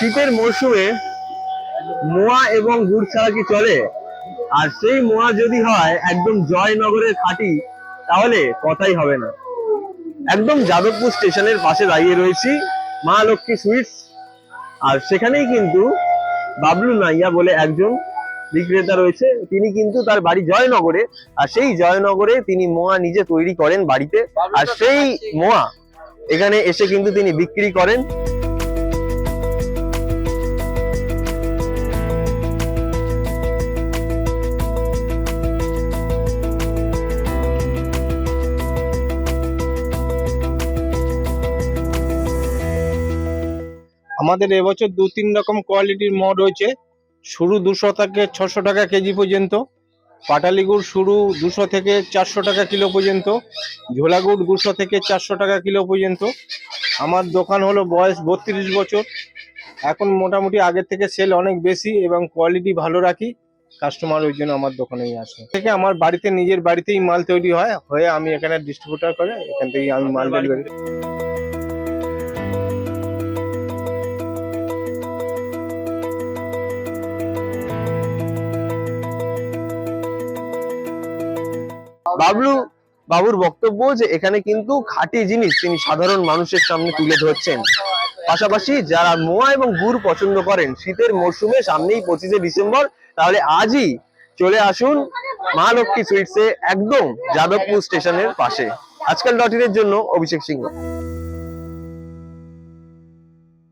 শীতের মরশুমে মোয়া এবং গুড় ছাড়া কি চলে? আর সেই মোয়া যদি হয় একদম জয়নগরের খাঁটি তাহলে কথাই হবে না। একদম যাদবপুর স্টেশনের পাশে দাঁড়িয়ে রয়েছি, মা লক্ষ্মী সুইটস। আর সেখানেই কিন্তু বাবলু নাইয়া বলে একজন বিক্রেতা রয়েছে। তিনি কিন্তু তার বাড়ি জয়নগরে, আর সেই জয়নগরে তিনি মোয়া নিজে তৈরি করেন বাড়িতে। আর সেই মোয়া এখানে এসে কিন্তু তিনি বিক্রি করেন। আমাদের এবছর দু তিন রকম কোয়ালিটির মদ রয়েছে শুরু দুশো থেকে ছশো টাকা কেজি পর্যন্ত। পাটালি গুড় শুরু দুশো থেকে চারশো টাকা কিলো পর্যন্ত। ঝোলা গুড় দুশো থেকে চারশো টাকা কিলো পর্যন্ত। আমার দোকান হলো বয়স বত্রিশ বছর। এখন মোটামুটি আগের থেকে সেল অনেক বেশি এবং কোয়ালিটি ভালো রাখি। কাস্টমার ওই জন্য আমার দোকানেই আসে। থেকে আমার বাড়িতে নিজের বাড়িতেই মাল তৈরি হয়। হয়ে আমি এখানে ডিস্ট্রিবিউটার করে এখান থেকেই আমি মাল ডেলিভারি বাবলু, বাবুর বক্তব্য যে এখানে কিন্তু খাঁটি জিনিস তিনি সাধারণ মানুষের সামনে তুলে ধরছেন। পাশাপাশি যারা মোয়া এবং গুড় পছন্দ করেন, শীতের মরশুমে সামনেই পঁচিশে ডিসেম্বর, তাহলে আজই চলে আসুন মা লক্ষ্মী সুইটসে একদম যাদবপুর স্টেশনের পাশে। আজকাল ডট জন্য অভিষেক সিংহ।